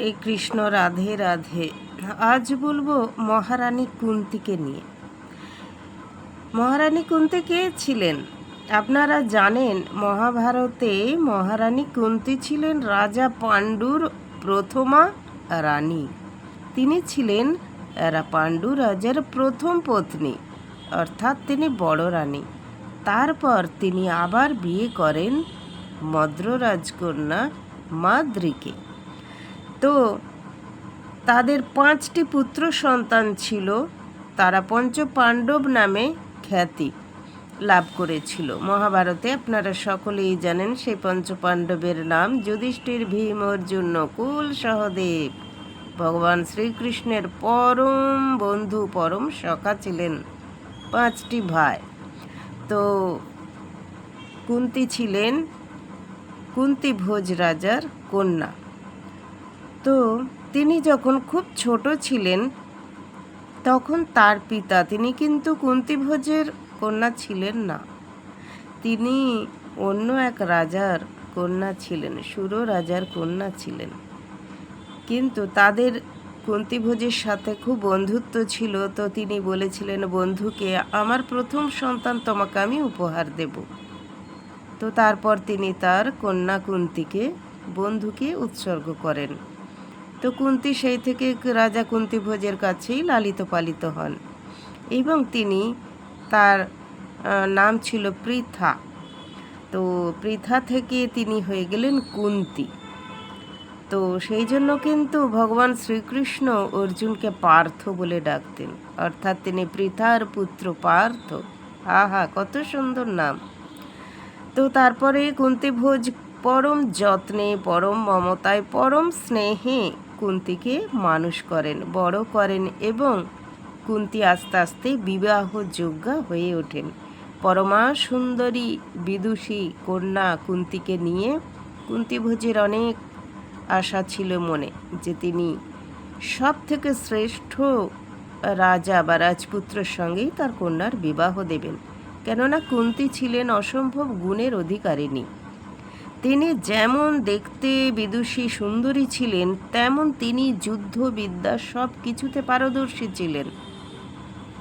হরে কৃষ্ণ রাধে রাধে। আজ বলব মহারানী কুন্তিকে নিয়ে। মহারানী কুন্তি কে ছিলেন? আপনারা জানেন, মহাভারতে মহারানী কুন্তি ছিলেন রাজা পাণ্ডুর প্রথমা রানী। তিনি ছিলেন পাণ্ডু রাজার প্রথম পত্নী, অর্থাৎ তিনি বড় রানী। তারপর তিনি আবার বিয়ে করেন মদ্র রাজকন্যা মাদ্রিকে। তো? তাদের পাঁচটি পুত্র সন্তান ছিল। তারা পঞ্চ পাণ্ডব নামে খ্যাতি লাভ করেছিল। মহাভারতে আপনারা সকলেই জানেন সেই পঞ্চ পাণ্ডবের নাম যুধিষ্ঠির ভীম অর্জুন নকুল সহদেব। ভগবান শ্রীকৃষ্ণের পরম বন্ধু, পরম সখা ছিলেন পাঁচটি ভাই। তো কুন্তি ছিলেন কুন্তি ভোজ রাজার কন্যা। তো তিনি যখন খুব ছোট ছিলেন, তখন তার পিতা, তিনি কিন্তু কুন্তিভোজের কন্যা ছিলেন না। তিনি অন্য এক রাজার কন্যা ছিলেন, সুর রাজার কন্যা ছিলেন। কিন্তু তাদের কুন্তিভোজের সাথে খুব বন্ধুত্ব ছিল। তো তিনি বলেছিলেন, বন্ধুকে, আমার প্রথম সন্তান তোমাকে আমি উপহার দেব। তো তারপর তিনি তার কন্যা কুন্তিকে, বন্ধুকে উৎসর্গ করেন। তো কুন্তি সেই থেকে রাজা কুন্তিভোজের কাছেই লালিত পালিত হন। এবং তিনি তার নাম ছিল পৃথা। তো পৃথা থেকে তিনি হয়ে গেলেন কুন্তি। তো সেই জন্য কিন্তু ভগবান শ্রীকৃষ্ণ অর্জুনকে পার্থ বলে ডাকতেন। অর্থাৎ তিনি পৃথার পুত্র পার্থ। আহা, কত সুন্দর নাম। তো তারপরে কুন্তিভোজ পরম যত্নে, পরম মমতায়, পরম স্নেহে কুন্তিকে মানুষ করেন, বড় করেন এবং কুন্তি আস্তে আস্তে বিবাহযোগ্যা হয়ে ওঠেন। পরমা সুন্দরী বিদুষী কন্যা কুন্তিকে নিয়ে কুন্তিভোজের অনেক আশা ছিল মনে যে তিনি সব থেকে শ্রেষ্ঠ রাজা বা রাজপুত্রের সঙ্গেই তার কন্যার বিবাহ দেবেন। কেননা কুন্তি ছিলেন অসম্ভব গুণের অধিকারিণী। তিনি যেমন দেখতে বিদুষী সুন্দরী ছিলেন, তেমন তিনি যুদ্ধবিদ্যা সব কিছুতে পারদর্শী ছিলেন।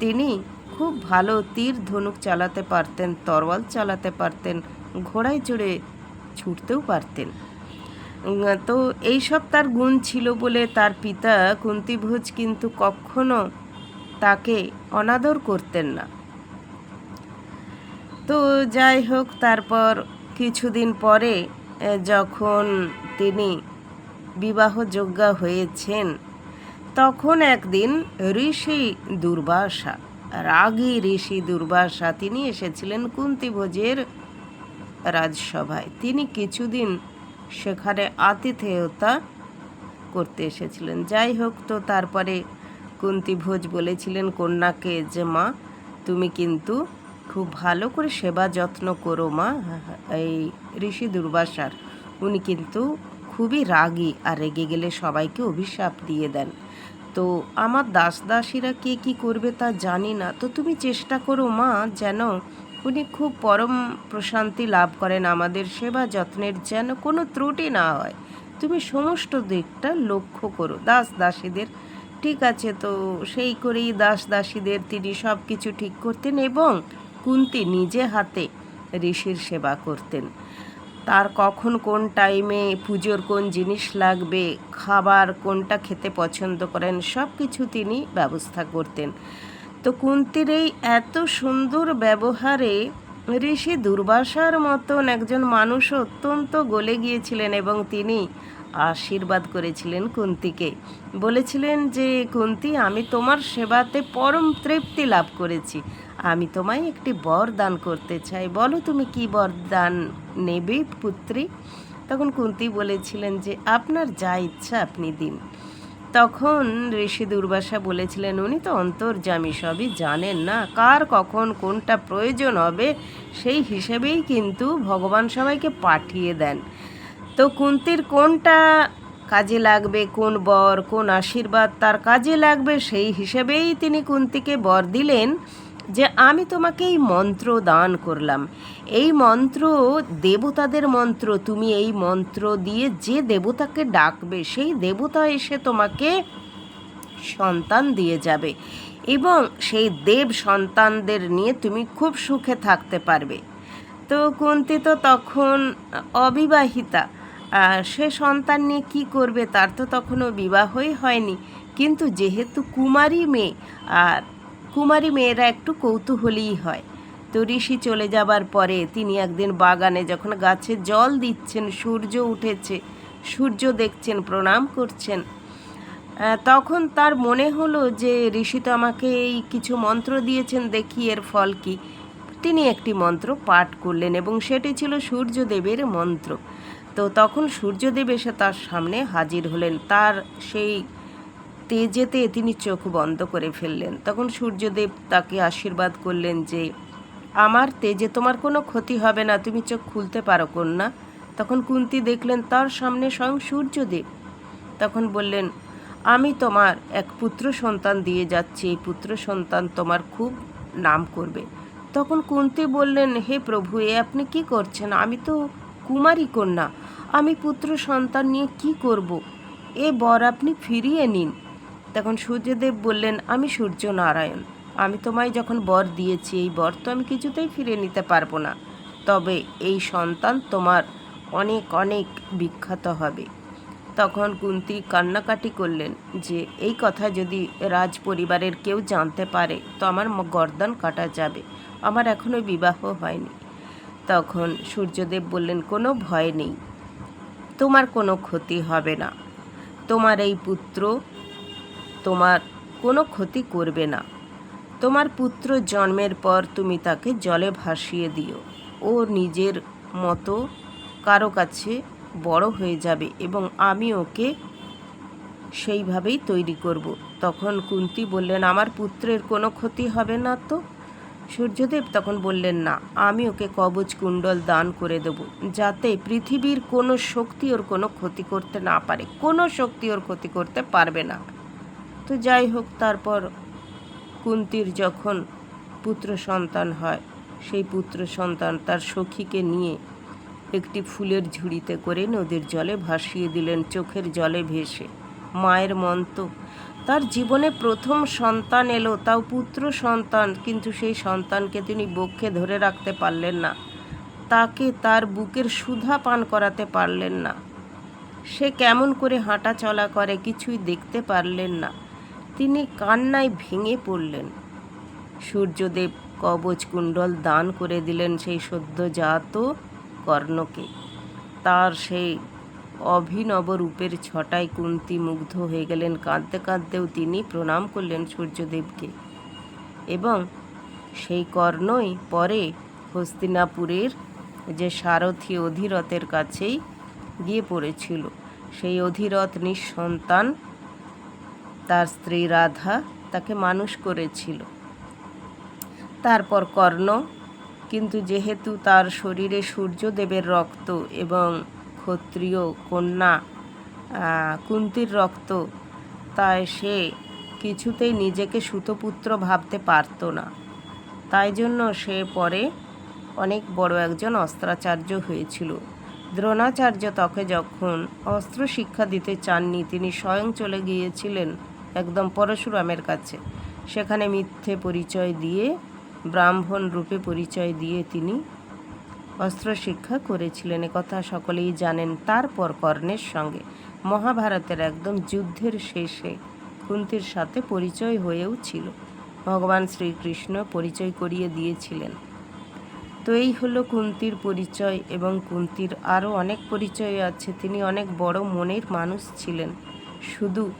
তিনি খুব ভালো তীর ধনুক চালাতে পারতেন, তরোয়াল চালাতে পারতেন, ঘোড়ায় চড়ে ছুটতেও পারতেন। তো এইসব তার গুণ ছিল বলে তার পিতা কুন্তিভোজ কিন্তু কখনো তাকে অনাদর করতেন না। তো যাই হোক, তারপর কিছুদিন পরে যখন তিনি বিবাহযোগ্যা হয়েছেন, তখন একদিন ঋষি দুর্বাসা, রাগী ঋষি দুর্বাসা তিনি এসেছিলেন কুন্তিভোজের রাজসভায়। তিনি কিছুদিন সেখানে আতিথেয়তা করতে এসেছিলেন। যাই হোক তো, তারপরে কুন্তিভোজ বলেছিলেন কন্যাকে যে, মা, তুমি কিন্তু খুব ভালো করে সেবা যত্ন করো মা। এই ঋষি দুর্বাসার। উনি কিন্তু খুবই রাগী আর রেগে গেলে সবাইকে অভিশাপ দিয়ে দেন। তো আমার দাস দাসীরা কে কী করবে তা জানি না। তো তুমি চেষ্টা করো মা যেন উনি খুব পরম প্রশান্তি লাভ করেন আমাদের সেবা যত্নের যেন কোনো ত্রুটি না হয়। তুমি সমস্ত দিকটা লক্ষ্য করো। দাস দাসীদের ঠিক আছে তো সেই করেই দাস দাসীদের তিনি সব কিছু ঠিক করতেন এবং কুন্তি নিজে হাতে ঋষির সেবা করতেন। তার কখন কোন টাইমে পুজোর কোন জিনিস লাগবে, খাবার কোনটা খেতে পছন্দ করেন সব কিছু তিনি ব্যবস্থা করতেন। তো কুন্তির এই এত সুন্দর ব্যবহারে ঋষি দুর্বাসার মতন একজন মানুষ অত্যন্ত গলে গিয়েছিলেন এবং তিনি আশীর্বাদ করেছিলেন কুন্তিকে। বলেছিলেন যে, কুন্তি, আমি তোমার সেবাতে পরম তৃপ্তি লাভ করেছি। আমি তোমায় একটি বর দান করতে চাই। বলো তুমি কি বর দান নেবে, পুত্রী? তখন কুন্তি বলেছিলেন যে, আপনার যা ইচ্ছা আপনি দিন। তখন ঋষি দুর্বাসা বলেছিলেন, উনি তো অন্তর্জামী সবই জানেন না। কার কখন কোনটা প্রয়োজন হবে, সেই হিসেবেই কিন্তু ভগবান সবাইকে পাঠিয়ে দেন। তো কুন্তির কোনটা কাজে লাগবে, কোন বর, কোন আশীর্বাদ তার কাজে লাগবে, সেই হিসেবেই তিনি কুন্তিকে বর দিলেন যে, আমি তোমাকে এই মন্ত্র দান করলাম। এই মন্ত্র দেবতাদের মন্ত্র, তুমি এই মন্ত্র দিয়ে যে দেবতাকে ডাকবে, সেই দেবতা এসে তোমাকে সন্তান দিয়ে যাবে এবং সেই দেব সন্তানদের নিয়ে তুমি খুব সুখে থাকতে পারবে। তো কুন্তি তো তখন অবিবাহিতা। সে সন্তান নিয়ে কি করবে? তার তো তখনও বিবাহই হয়নি। কিন্তু যেহেতু কুমারী মেয়ে, আর কুমারী মেয়েরা একটু কৌতূহলী হয়। তো ঋষি চলে যাবার পরে তিনি একদিন বাগানে যখন গাছে জল দিচ্ছেন, সূর্য উঠেছে, সূর্য দেখছেন, প্রণাম করছেন তখন তার মনে হলো যে ঋষি তো আমাকে এই কিছু মন্ত্র দিয়েছেন, দেখি এর ফল কি। তিনি একটি মন্ত্র পাঠ করলেন এবং সেটি ছিল সূর্যদেবের মন্ত্র। তো তখন সূর্যদেব এসে তার সামনে হাজির হলেন। তার সেই তেজেতে তিনি চোখ বন্ধ করে ফেললেন। তখন সূর্যদেব তাকে আশীর্বাদ করলেন যে, আমার তেজে তোমার কোনো ক্ষতি হবে না, তুমি চোখ খুলতে পারো কন্যা। তখন কুন্তি দেখলেন তার সামনে স্বয়ং সূর্যদেব। তখন বললেন, আমি তোমার এক পুত্র সন্তান দিয়ে যাচ্ছি, এই পুত্র সন্তান তোমার খুব নাম করবে। তখন কুন্তি বললেন, হে প্রভু, এ আপনি কি করছেন? আমি তো কুমারী কন্যা। আমি পুত্র সন্তান নিয়ে কি করব? এ বর আপনি ফিরিয়ে নিন। তখন সূর্যদেব বললেন, আমি সূর্য নারায়ণ আমি তোমায় যখন বর দিয়েছি, এই বর তো আমি কিছুতেই ফিরে নিতে পারব না। তবে এই সন্তান তোমার অনেক অনেক বিখ্যাত হবে। তখন কুন্তি কান্নাকাটি করলেন যে, এই কথা যদি রাজ পরিবারের কেউ জানতে পারে, তো আমার গর্দান কাটা যাবে। আমার এখনও বিবাহ হয়নি। তখন সূর্যদেব বললেন, কোনো ভয় নেই। তোমার কোনো ক্ষতি হবে না। তোমার এই পুত্র তোমার কোনো ক্ষতি করবে না। তোমার পুত্র জন্মের পর তুমি তাকে জলে ভাসিয়ে দিও। ও নিজের মতো কারও কাছে বড় হয়ে যাবে এবং আমি ওকে সেইভাবেই তৈরি করব। তখন কুন্তি বললেন, আমার পুত্রের কোনো ক্ষতি হবে না তো? সূর্যদেব তখন বললেন, না, আমি ওকে কবচ কুণ্ডল দান করে দেব, যাতে পৃথিবীর কোনো শক্তি ওর কোনো ক্ষতি করতে না পারে, কোনো শক্তি ওর ক্ষতি করতে পারবে না। তো যাই হোক, তারপর কুন্তির যখন পুত্র সন্তান হয়, সেই পুত্র সন্তান তার সখীকে নিয়ে একটি ফুলের ঝুড়িতে করে নদীর জলে ভাসিয়ে দিলেন, চোখের জলে ভেসে। মায়ের মন তো তার জীবনে প্রথম সন্তান এলো, তাও পুত্র সন্তান, কিন্তু সেই সন্তানকে তিনি বক্ষে ধরে রাখতে পারলেন না। তাকে তার বুকের সুধা পান করাতে পারলেন না। সে কেমন করে হাঁটা চলা করে কিছুই দেখতে পারলেন না। তিনি কান্নায় ভেঙে পড়লেন। সূর্যদেব কবচ কুণ্ডল দান করে দিলেন সেই সদ্যজাত কর্ণকে। তার সেই অভিনব রূপের ছটায় কুন্তি মুগ্ধ হয়ে গেলেন। কাঁদতে কাঁদতেও তিনি প্রণাম করলেন সূর্যদেবকে। এবং সেই কর্ণই পরে হস্তিনাপুরের যে সারথী অধীরথের কাছেই গিয়ে পড়েছিল। সেই অধীরথ নিঃসন্তান তার স্ত্রী রাধা তাকে মানুষ করেছিল। তারপর কর্ণ, কিন্তু যেহেতু তার শরীরে সূর্যদেবের রক্ত এবং ক্ষত্রিয় কন্যা কুন্তির রক্ত। তাই সে কিছুতেই নিজেকে সুতপুত্র ভাবতে পারত না। তাই জন্য সে পরে অনেক বড় একজন অস্ত্রাচার্য হয়েছিল। দ্রোণাচার্য তাকে যখন অস্ত্র শিক্ষা দিতে চাননি, তিনি স্বয়ং চলে গিয়েছিলেন একদম পরশুরামের কাছে। সেখানে মিথ্যে পরিচয় দিয়ে, ব্রাহ্মণ রূপে পরিচয় দিয়ে তিনি অস্ত্র শিক্ষা করেছিলেন কথা সকলেই জানেন। তারপর কর্ণের সঙ্গে মহাভারতের একদম যুদ্ধের শেষে কুন্তির সাথে পরিচয় হয়েও ছিল। ভগবান শ্রীকৃষ্ণ পরিচয় করিয়ে দিয়েছিলেন। তো এই হলো কুন্তির পরিচয় এবং কুন্তির আরও অনেক পরিচয় আছে। তিনি অনেক বড় মনের মানুষ ছিলেন। শুধু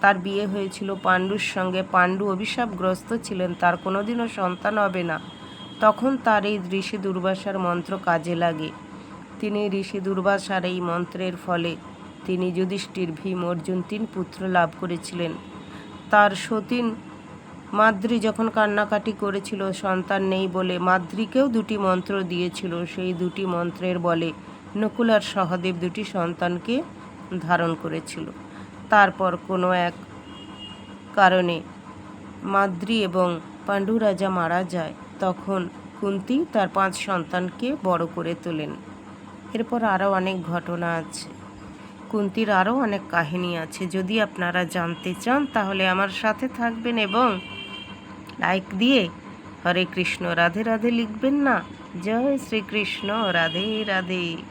তার বিয়ে হয়েছিল পাণ্ডুর সঙ্গে। পাণ্ডু অভিশাপগ্রস্ত ছিলেন, তার কোনোদিনও সন্তান হবে না। তখন তার এই ঋষি দুর্বাসার মন্ত্র কাজে লাগে। তিনি ঋষি দুর্বাসার এই মন্ত্রের ফলে তিনি যুধিষ্ঠির ভীম অর্জুন তিন পুত্র লাভ করেছিলেন। তার সতীন মাদ্রি যখন কান্নাকাটি করেছিল, সন্তান নেই বলে মাদ্রিকেও দুটি মন্ত্র দিয়েছিল। সেই দুটি মন্ত্রের বলে নকুল আর সহদেব দুটি সন্তানকে ধারণ করেছিল। তারপর কোনো এক কারণে মাদ্রি এবং পাণ্ডু রাজা মারা যায়। তখন কুন্তি তার পাঁচ সন্তানকে বড় করে তোলেন। এরপর আরও অনেক ঘটনা আছে। কুন্তির আরও অনেক কাহিনী আছে। যদি আপনারা জানতে চান, তাহলে আমার সাথে থাকবেন এবং লাইক দিয়ে হরে কৃষ্ণ, রাধে রাধে লিখবেন না। জয় শ্রীকৃষ্ণ, রাধে রাধে।